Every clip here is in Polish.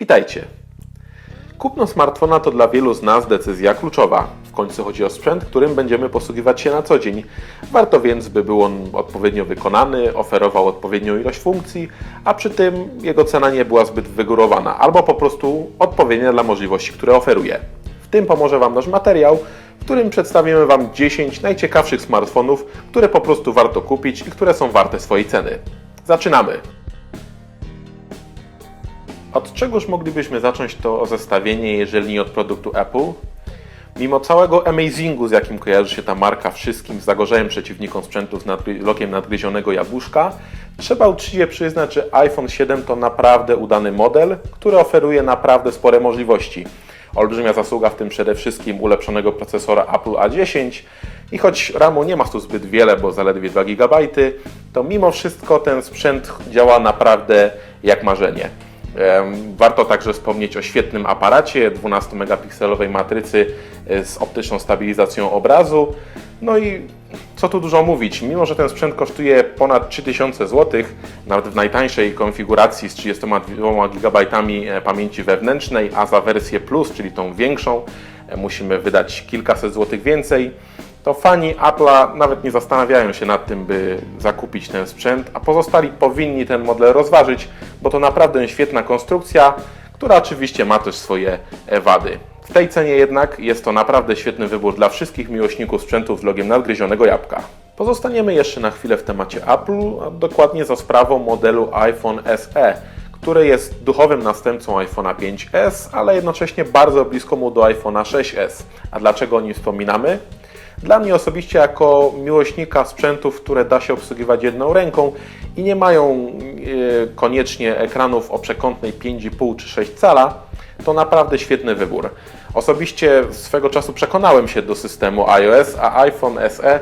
Witajcie. Kupno smartfona to dla wielu z nas decyzja kluczowa. W końcu chodzi o sprzęt, którym będziemy posługiwać się na co dzień. Warto więc, by był on odpowiednio wykonany, oferował odpowiednią ilość funkcji, a przy tym jego cena nie była zbyt wygórowana, albo po prostu odpowiednia dla możliwości, które oferuje. W tym pomoże Wam nasz materiał, w którym przedstawimy Wam 10 najciekawszych smartfonów, które po prostu warto kupić i które są warte swojej ceny. Zaczynamy! Od czegoż moglibyśmy zacząć to zestawienie, jeżeli nie od produktu Apple? Mimo całego amazingu, z jakim kojarzy się ta marka wszystkim zagorzałym przeciwnikom sprzętów z nadgry- lokiem nadgryzionego jabłuszka, trzeba uczciwie przyznać, że iPhone 7 to naprawdę udany model, który oferuje naprawdę spore możliwości. Olbrzymia zasługa w tym przede wszystkim ulepszonego procesora Apple A10 i choć RAMu nie ma tu zbyt wiele, bo zaledwie 2 GB, to mimo wszystko ten sprzęt działa naprawdę jak marzenie. Warto także wspomnieć o świetnym aparacie 12-megapikselowej matrycy e, z optyczną stabilizacją obrazu. No i co tu dużo mówić, mimo że ten sprzęt kosztuje ponad 3000 zł, nawet w najtańszej konfiguracji z 32 GB e, pamięci wewnętrznej, a za wersję Plus, czyli tą większą, e, musimy wydać kilkaset złotych więcej, to fani Apple'a nawet nie zastanawiają się nad tym, by zakupić ten sprzęt, a pozostali powinni ten model rozważyć, bo to naprawdę świetna konstrukcja, która oczywiście ma też swoje wady. W tej cenie jednak jest to naprawdę świetny wybór dla wszystkich miłośników sprzętów z logiem nadgryzionego jabłka. Pozostaniemy jeszcze na chwilę w temacie Apple, a dokładnie za sprawą modelu iPhone SE, który jest duchowym następcą iPhone'a 5S, ale jednocześnie bardzo blisko mu do iPhone'a 6S. A dlaczego o nim wspominamy? Dla mnie osobiście, jako miłośnika sprzętów, które da się obsługiwać jedną ręką i nie mają e, koniecznie ekranów o przekątnej 5,5 czy 6 cala, to naprawdę świetny wybór. Osobiście swego czasu przekonałem się do systemu iOS, a iPhone SE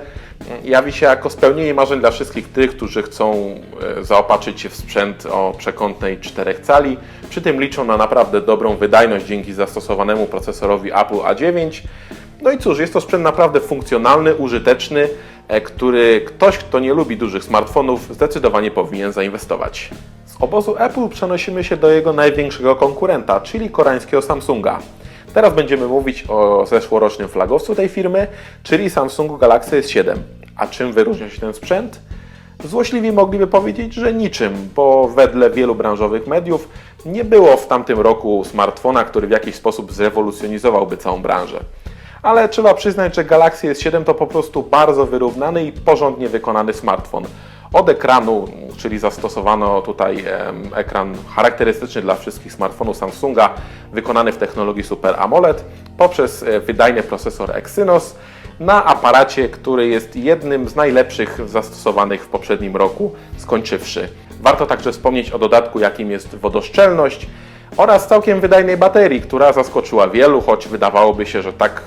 jawi się jako spełnienie marzeń dla wszystkich tych, którzy chcą e, zaopatrzyć się w sprzęt o przekątnej 4 cali. Przy tym liczą na naprawdę dobrą wydajność dzięki zastosowanemu procesorowi Apple A9. No i cóż, jest to sprzęt naprawdę funkcjonalny, użyteczny, e, który ktoś, kto nie lubi dużych smartfonów, zdecydowanie powinien zainwestować. Z obozu Apple przenosimy się do jego największego konkurenta, czyli koreańskiego Samsunga. Teraz będziemy mówić o zeszłorocznym flagowcu tej firmy, czyli Samsungu Galaxy S7. A czym wyróżnia się ten sprzęt? Złośliwi mogliby powiedzieć, że niczym, bo wedle wielu branżowych mediów nie było w tamtym roku smartfona, który w jakiś sposób zrewolucjonizowałby całą branżę. Ale trzeba przyznać, że Galaxy S7 to po prostu bardzo wyrównany i porządnie wykonany smartfon. Od ekranu, czyli zastosowano tutaj ekran charakterystyczny dla wszystkich smartfonów Samsunga, wykonany w technologii Super AMOLED, poprzez e, wydajny procesor Exynos, na aparacie, który jest jednym z najlepszych zastosowanych w poprzednim roku, skończywszy. Warto także wspomnieć o dodatku, jakim jest wodoszczelność oraz całkiem wydajnej baterii, która zaskoczyła wielu, choć wydawałoby się, że tak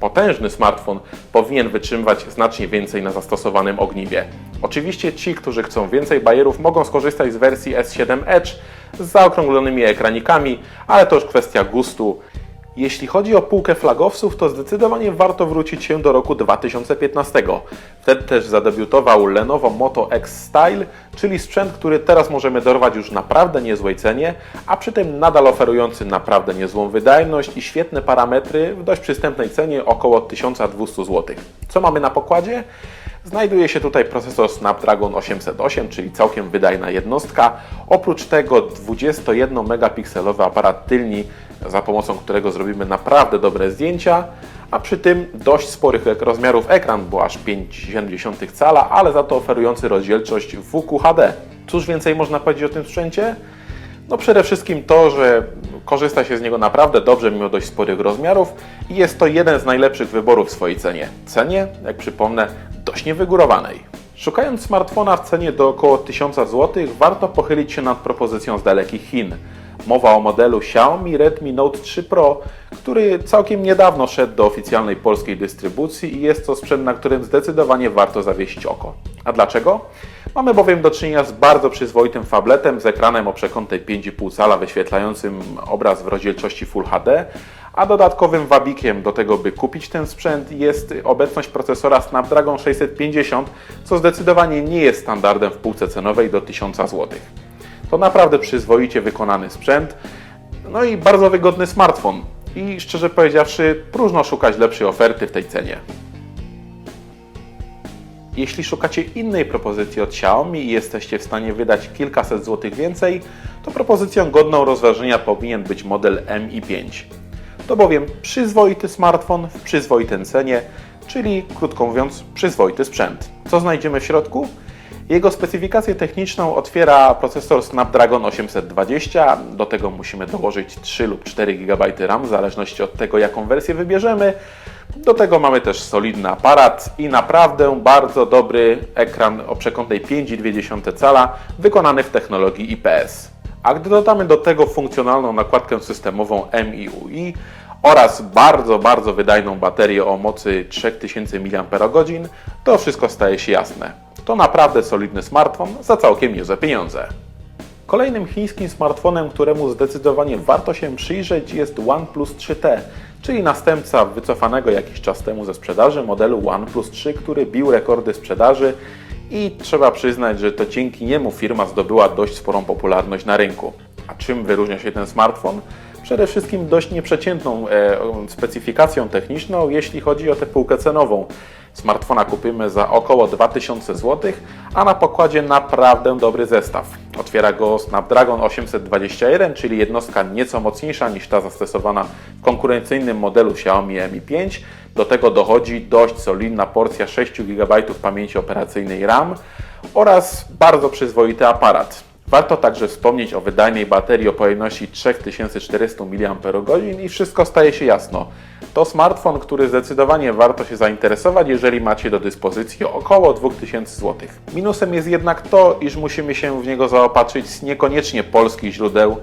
potężny smartfon powinien wytrzymywać znacznie więcej na zastosowanym ogniwie. Oczywiście ci, którzy chcą więcej bajerów, mogą skorzystać z wersji S7 Edge z zaokrąglonymi ekranikami, ale to już kwestia gustu. Jeśli chodzi o półkę flagowców, to zdecydowanie warto wrócić się do roku 2015. Wtedy też zadebiutował Lenovo Moto X Style, czyli sprzęt, który teraz możemy dorwać już naprawdę niezłej cenie, a przy tym nadal oferujący naprawdę niezłą wydajność i świetne parametry w dość przystępnej cenie około 1200 zł. Co mamy na pokładzie? Znajduje się tutaj procesor Snapdragon 808, czyli całkiem wydajna jednostka. Oprócz tego 21-megapikselowy aparat tylni, za pomocą którego zrobimy naprawdę dobre zdjęcia, a przy tym dość sporych rozmiarów ekran, bo aż 5,7 cala, ale za to oferujący rozdzielczość WQHD. Cóż więcej można powiedzieć o tym sprzęcie? No przede wszystkim to, że korzysta się z niego naprawdę dobrze mimo dość sporych rozmiarów i jest to jeden z najlepszych wyborów w swojej cenie. Cenie, jak przypomnę, dość niewygórowanej. Szukając smartfona w cenie do około 1000 zł, warto pochylić się nad propozycją z dalekich Chin. Mowa o modelu Xiaomi Redmi Note 3 Pro, który całkiem niedawno szedł do oficjalnej polskiej dystrybucji i jest to sprzęt, na którym zdecydowanie warto zawiesić oko. A dlaczego? Mamy bowiem do czynienia z bardzo przyzwoitym fabletem z ekranem o przekątnej 5,5 cala wyświetlającym obraz w rozdzielczości Full HD, a dodatkowym wabikiem do tego, by kupić ten sprzęt jest obecność procesora Snapdragon 650, co zdecydowanie nie jest standardem w półce cenowej do 1000 zł. To naprawdę przyzwoicie wykonany sprzęt. No i bardzo wygodny smartfon. I szczerze powiedziawszy, próżno szukać lepszej oferty w tej cenie. Jeśli szukacie innej propozycji od Xiaomi i jesteście w stanie wydać kilkaset złotych więcej, to propozycją godną rozważenia powinien być model Mi 5. To bowiem przyzwoity smartfon w przyzwoitej cenie, czyli krótko mówiąc, przyzwoity sprzęt. Co znajdziemy w środku? Jego specyfikację techniczną otwiera procesor Snapdragon 820, do tego musimy dołożyć 3 lub 4 GB RAM, w zależności od tego, jaką wersję wybierzemy. Do tego mamy też solidny aparat i naprawdę bardzo dobry ekran o przekątnej 5,2 cala, wykonany w technologii IPS. A gdy dodamy do tego funkcjonalną nakładkę systemową MIUI oraz bardzo, bardzo wydajną baterię o mocy 3000 mAh, to wszystko staje się jasne. To naprawdę solidny smartfon za całkiem niezłe pieniądze. Kolejnym chińskim smartfonem, któremu zdecydowanie warto się przyjrzeć jest OnePlus 3T, czyli następca wycofanego jakiś czas temu ze sprzedaży modelu OnePlus 3, który bił rekordy sprzedaży i trzeba przyznać, że to dzięki niemu firma zdobyła dość sporą popularność na rynku. A czym wyróżnia się ten smartfon? Przede wszystkim dość nieprzeciętną e, specyfikacją techniczną, jeśli chodzi o tę półkę cenową. Smartfona kupimy za około 2000 zł, a na pokładzie naprawdę dobry zestaw. Otwiera go Snapdragon 821, czyli jednostka nieco mocniejsza niż ta zastosowana w konkurencyjnym modelu Xiaomi Mi 5. Do tego dochodzi dość solidna porcja 6 GB pamięci operacyjnej RAM oraz bardzo przyzwoity aparat. Warto także wspomnieć o wydajnej baterii o pojemności 3400 mAh i wszystko staje się jasno. To smartfon, który zdecydowanie warto się zainteresować, jeżeli macie do dyspozycji około 2000 zł. Minusem jest jednak to, iż musimy się w niego zaopatrzyć z niekoniecznie polskich źródeł.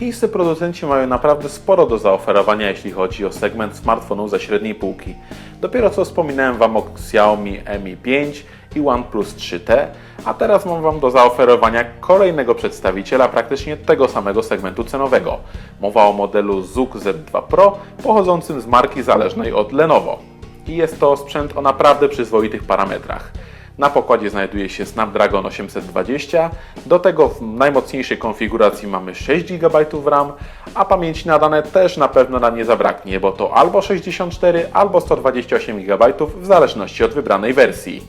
Chińscy producenci mają naprawdę sporo do zaoferowania, jeśli chodzi o segment smartfonów ze średniej półki. Dopiero co wspominałem Wam o Xiaomi Mi 5 i OnePlus 3T, a teraz mam Wam do zaoferowania kolejnego przedstawiciela praktycznie tego samego segmentu cenowego. Mowa o modelu ZUK Z2 Pro pochodzącym z marki zależnej od Lenovo. I jest to sprzęt o naprawdę przyzwoitych parametrach. Na pokładzie znajduje się Snapdragon 820, do tego w najmocniejszej konfiguracji mamy 6 GB RAM, a pamięci na dane też na pewno nam nie zabraknie, bo to albo 64, albo 128 GB w zależności od wybranej wersji.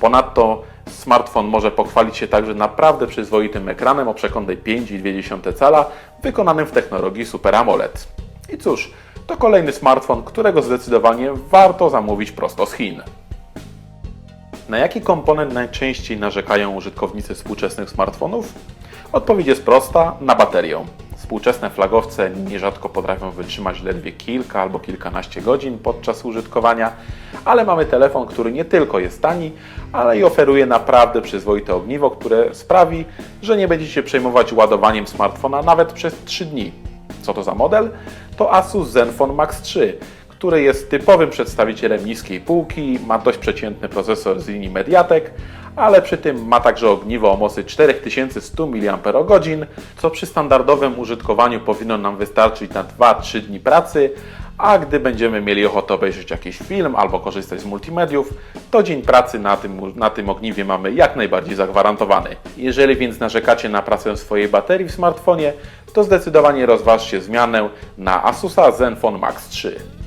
Ponadto smartfon może pochwalić się także naprawdę przyzwoitym ekranem o przekątnej 5,2 cala wykonanym w technologii Super AMOLED. I cóż, to kolejny smartfon, którego zdecydowanie warto zamówić prosto z Chin. Na jaki komponent najczęściej narzekają użytkownicy współczesnych smartfonów? Odpowiedź jest prosta: na baterię. Współczesne flagowce nierzadko potrafią wytrzymać ledwie kilka albo kilkanaście godzin podczas użytkowania, ale mamy telefon, który nie tylko jest tani, ale i oferuje naprawdę przyzwoite ogniwo, które sprawi, że nie będziecie przejmować ładowaniem smartfona nawet przez 3 dni. Co to za model? To Asus Zenfone Max 3 który jest typowym przedstawicielem niskiej półki, ma dość przeciętny procesor z linii Mediatek, ale przy tym ma także ogniwo o mocy 4100 mAh, co przy standardowym użytkowaniu powinno nam wystarczyć na 2-3 dni pracy, a gdy będziemy mieli ochotę obejrzeć jakiś film albo korzystać z multimediów, to dzień pracy na tym, na tym ogniwie mamy jak najbardziej zagwarantowany. Jeżeli więc narzekacie na pracę swojej baterii w smartfonie, to zdecydowanie rozważcie zmianę na Asusa Zenfone Max 3.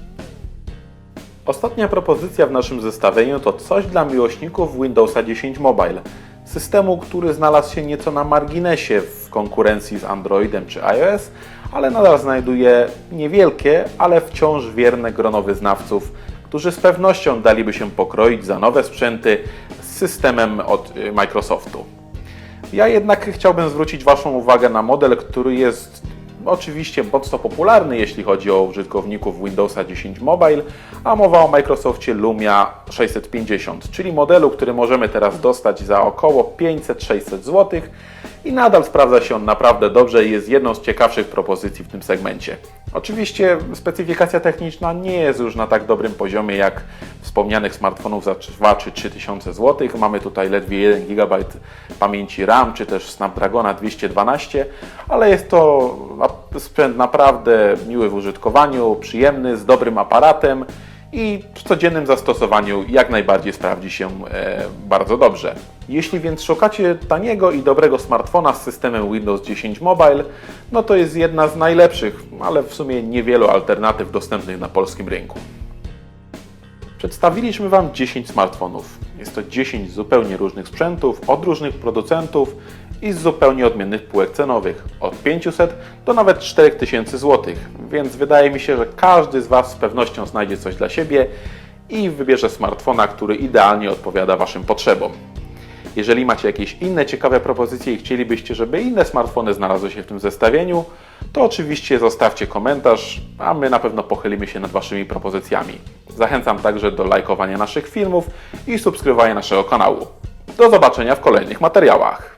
Ostatnia propozycja w naszym zestawieniu to coś dla miłośników Windowsa 10 Mobile, systemu, który znalazł się nieco na marginesie w konkurencji z Androidem czy iOS, ale nadal znajduje niewielkie, ale wciąż wierne grono wyznawców, którzy z pewnością daliby się pokroić za nowe sprzęty z systemem od y, Microsoftu. Ja jednak chciałbym zwrócić Waszą uwagę na model, który jest oczywiście mocno popularny, jeśli chodzi o użytkowników Windowsa 10 Mobile, a mowa o Microsoftie Lumia 650, czyli modelu, który możemy teraz dostać za około 500-600 zł i nadal sprawdza się on naprawdę dobrze i jest jedną z ciekawszych propozycji w tym segmencie. Oczywiście specyfikacja techniczna nie jest już na tak dobrym poziomie jak wspomnianych smartfonów za 2 czy 3 tysiące zł. Mamy tutaj ledwie 1 GB pamięci RAM czy też Snapdragona 212, ale jest to sprzęt naprawdę miły w użytkowaniu, przyjemny, z dobrym aparatem i w codziennym zastosowaniu jak najbardziej sprawdzi się e, bardzo dobrze. Jeśli więc szukacie taniego i dobrego smartfona z systemem Windows 10 Mobile, no to jest jedna z najlepszych, ale w sumie niewielu alternatyw dostępnych na polskim rynku. Przedstawiliśmy Wam 10 smartfonów. Jest to 10 zupełnie różnych sprzętów, od różnych producentów i z zupełnie odmiennych półek cenowych. Od 500 do nawet 4000 zł. Więc wydaje mi się, że każdy z Was z pewnością znajdzie coś dla siebie i wybierze smartfona, który idealnie odpowiada Waszym potrzebom. Jeżeli macie jakieś inne ciekawe propozycje i chcielibyście, żeby inne smartfony znalazły się w tym zestawieniu, to oczywiście zostawcie komentarz, a my na pewno pochylimy się nad Waszymi propozycjami. Zachęcam także do lajkowania naszych filmów i subskrybowania naszego kanału. Do zobaczenia w kolejnych materiałach.